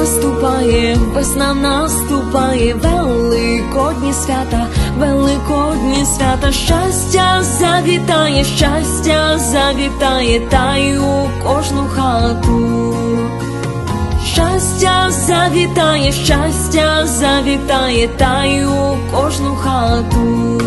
наступає, весна наступає, великодні свята, великодні свята, щастя завітає, щастя завітає, та й у кожну хату. Щастя завітає, щастя завітає, та й у кожну хату.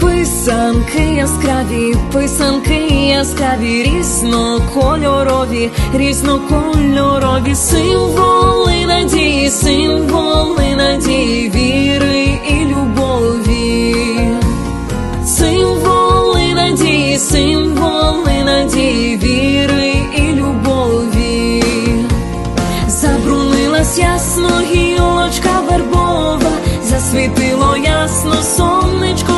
Писанки яскраві, писанки яскраві, різнокольорові, різнокольорові, символи надії, символи надії, віри і любові. Символи надії, символи надії, віри і любові. Забрунилась ясно гілочка вербова, засвітило ясно сонечко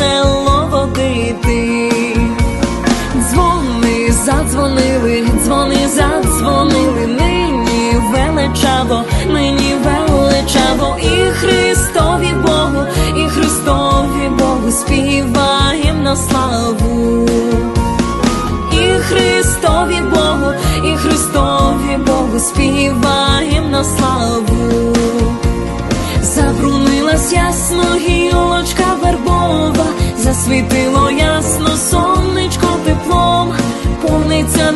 весело водити. Дзвони задзвонили, дзвони задзвонили, нині величаво, нині величаво, і Христові Богу, і Христові Богу співаєм на славу. І Христові Богу, і Христові Богу співаєм на славу. Забрунилась ясно гілочка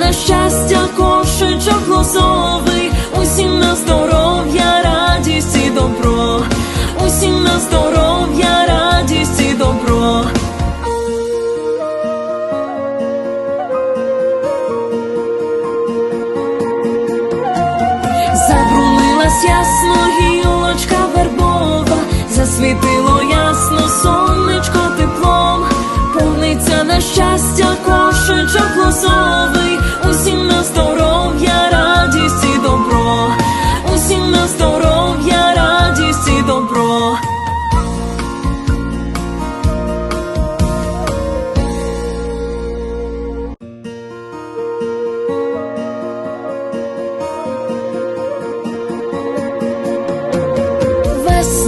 на щастя кошечок лозовий, усім на здоров'я, радість і добро, усім на здоров'я, радість і добро. Забрунилась ясно гілочка вербова, засвітило ясно сонечко теплом, повниться на щастя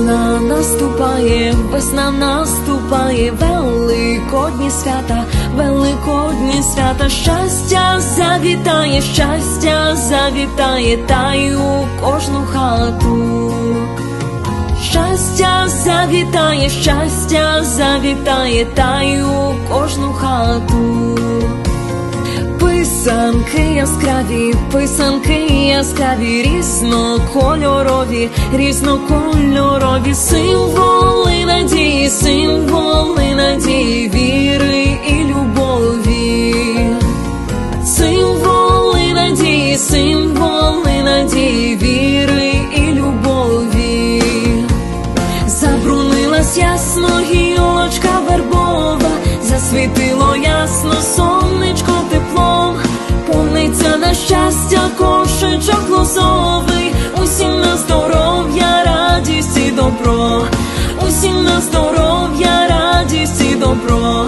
Весна наступає, весна наступає, великодні свята, великодні свята, щастя завітає, щастя завітає, та й у кожну хату. Щастя завітає, щастя завітає, та й у кожну хату. Писанки яскраві, писанки яскраві, різнокольорові, різнокольорові, символи надії, символи надії, добро, усім на здоров'я, радість і добро.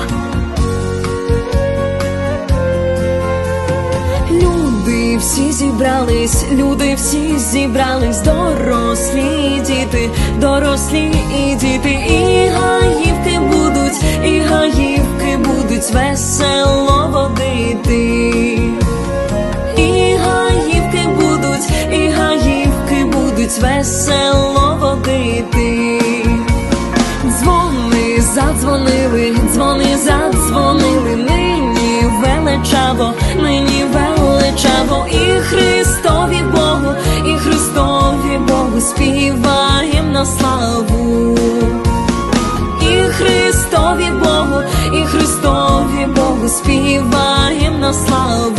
Люди всі зібрались, люди всі зібрались, дорослі діти, дорослі і діти, і гаївки будуть, і гаївки будуть весело водити. Весело водити. Дзвони задзвонили, дзвони задзвонили, нині величаво, нині величаво, і Христові Богу, і Христові Богу співаєм на славу. І Христові Богу, і Христові Богу співаєм на славу.